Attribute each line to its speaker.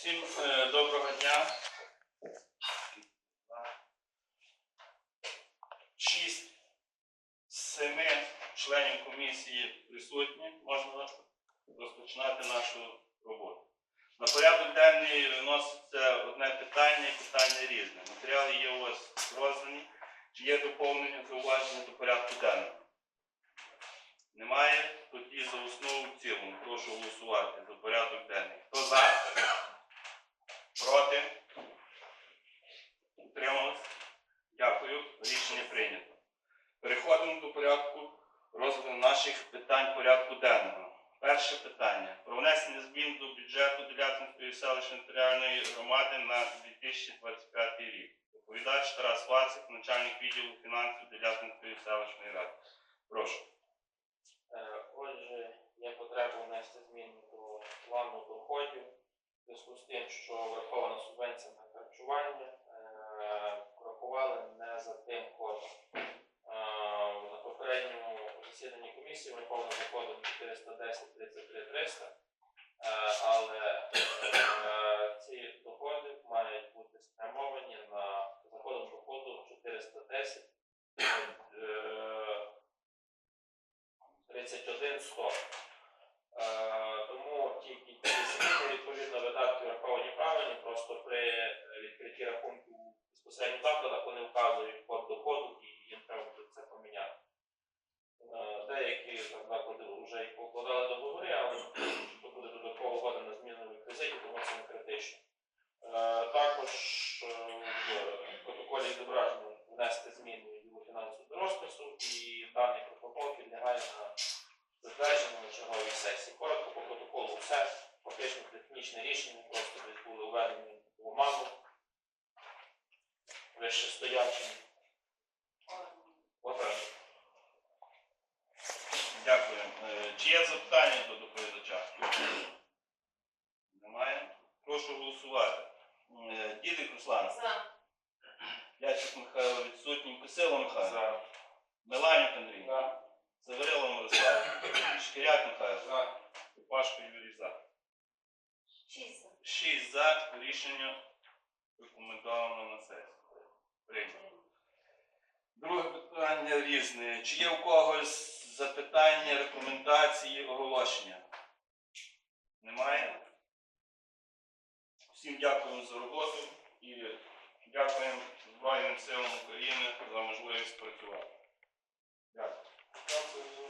Speaker 1: Всім е, доброго дня. Шість з семи членів комісії присутні. Можна розпочинати нашу роботу. На порядок денний виноситься одне питання і питання різне. Матеріали є у вас роздані. Чи є доповнення зауваження до порядку денного? Немає? Тоді за основу в цілому. Прошу голосувати за порядок денний. Хто за? Проти? Утримались? Дякую. Рішення прийнято. Переходимо до порядку розгляду наших питань порядку денного. Перше питання. Про внесення змін до бюджету Делятинської селищної територіальної громади на 2025 рік. Доповідач Тарас Вацик, начальник відділу фінансів Делятинської селищної ради. Прошу.
Speaker 2: Е, Отже, є потреба внести зміни до плану доходів зв'язку з тим, що врахована субвенція на харчування, е, врахували не за тим кодом. Е, На попередньому засіданні комісії враховано за кодом 410 33 300, е, але е, ці доходи мають бути спрямовані на за кодом доходу 410 е, 31 100. У безпосередніх закладах вони вказують код доходу і їм треба буде це поміняти. Е, Деякі там, заклади вже і покладали договори, але то буде додаткова угода на зміну реквізитів, тому це не критично. Е, Також е, в протоколі зображено внести зміни до розпису, і даний протокол підлягає на затвердження на черговій сесії. Коротко по протоколу все. Фактично технічне рішення, просто десь були введені в оману вище стоячим. Отак.
Speaker 1: Дякую. Е, Чи є запитання до доповідача? Немає. Прошу голосувати. Е, Дідик Руслан,
Speaker 3: За.
Speaker 1: Ячик Михайло відсутній, Кисило Михайло,
Speaker 2: За.
Speaker 1: Меланюк Андрій,
Speaker 2: За.
Speaker 1: Заварило Мирослав, Шкіряк Михайло,
Speaker 2: За.
Speaker 1: Пашко Юрій за.
Speaker 3: Шість. за.
Speaker 1: Шість за рішення рекомендовано на сесію. Прийнято. Друге питання різне. Чи є у когось запитання, рекомендації, оголошення? Немає? Всім дякуємо за роботу і дякуємо Збройним силам України за можливість працювати.
Speaker 2: Дякую.